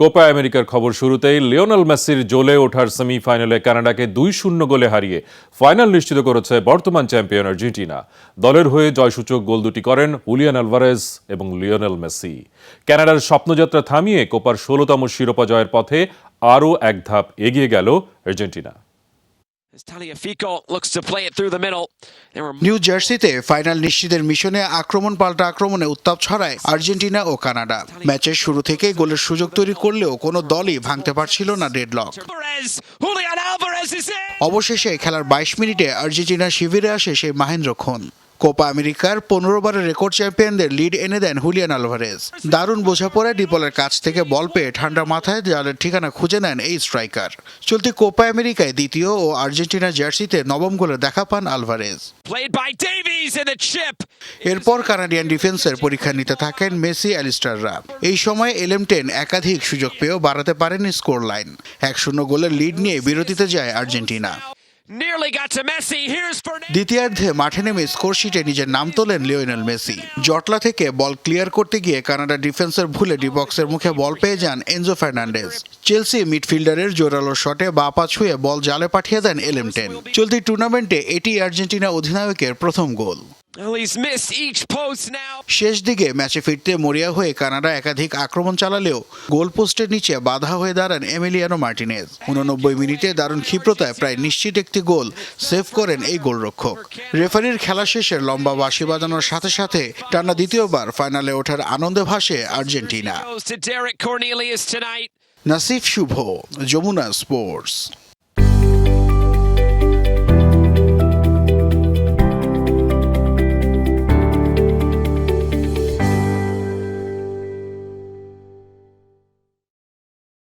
Copa আমেরিকার খবর শুরুতেই লিওনাল মেসির জ্বলে ওঠার সেমিফাইনালে কানাডাকে দুই শূন্য গোলে হারিয়ে ফাইনাল নিশ্চিত করেছে বর্তমান চ্যাম্পিয়ন আর্জেন্টিনা। দলের হয়ে জয়সূচক গোল দুটি করেন উলিয়ান আলভারেজ এবং লিওনেল মেসি। কানাডার স্বপ্নযাত্রা থামিয়ে কোপার ষোলতম শিরোপা জয়ের পথে আরও এক ধাপ এগিয়ে গেল আর্জেন্টিনা। নিউ জার্সিতে ফাইনাল নিশ্চিতের মিশনে আক্রমণ পাল্টা আক্রমণে উত্তাপ ছড়ায় আর্জেন্টিনা ও কানাডা। ম্যাচের শুরু থেকেই গোলের সুযোগ তৈরি করলেও কোনো দলই ভাঙতে পারছিল না ডেডলক. অবশেষে খেলার বাইশ মিনিটে আর্জেন্টিনা শিবিরে আসে সেই মাহেন্দ্র খন কোপা আমেরিকার পনেরো বারের রেকর্ড চ্যাম্পিয়নদের লিড এনে দেন হুলিয়ান আলভারেজ। দারুণ বোঝাপড়ায় ডিপলের কাছ থেকে বল পেয়ে ঠান্ডা মাথায় জালের ঠিকানা খুঁজে নেন এই স্ট্রাইকার। চলতি কোপা আমেরিকায় দ্বিতীয় ও আর্জেন্টিনা জার্সিতে নবম গোলে দেখা পান আলভারেজ. এরপর কানাডিয়ান ডিফেন্সের পরীক্ষা নিতে থাকেন মেসি অ্যালিস্টাররা। এই সময় এলএম টেন একাধিক সুযোগ পেয়েও বাড়াতে পারেনি স্কোর লাইন এক শূন্য গোলের লিড নিয়ে বিরতিতে যায় আর্জেন্টিনা। দ্বিতীয়ার্ধে মাঠে নেমে স্কোর শিটে নিজের নাম তোলেন লিওনেল মেসি। জটলা থেকে বল ক্লিয়ার করতে গিয়ে কানাডা ডিফেন্সের ভুলে ডিবক্সের মুখে বল পেয়ে যান এনজো ফার্নান্ডেজ। চেলসি মিডফিল্ডারের জোরালো শটে বা পা ছুঁয়ে বল জালে পাঠিয়ে দেন এলেমটেন চলতি টুর্নামেন্টে এটি আর্জেন্টিনা অধিনায়কের প্রথম গোল। শেষ দিকে ম্যাচে ফিরতে মরিয়া হয়ে কানাডা একাধিক আক্রমণ চালালেও গোল পোস্টের নিচে বাধা হয়ে দাঁড়ান এমিলিয়ানো মার্টিনেজ। উননব্বই মিনিটে দারুণ ক্ষিপ্রতায় প্রায় নিশ্চিত একটি গোল সেভ করেন এই গোলরক্ষক। রেফারির খেলা শেষে লম্বা বাঁশি বাজানোর সাথে সাথে টানা দ্বিতীয়বার ফাইনালে ওঠার আনন্দে ভাসে আর্জেন্টিনা. নাসিফ শুভ যমুনা স্পোর্টস।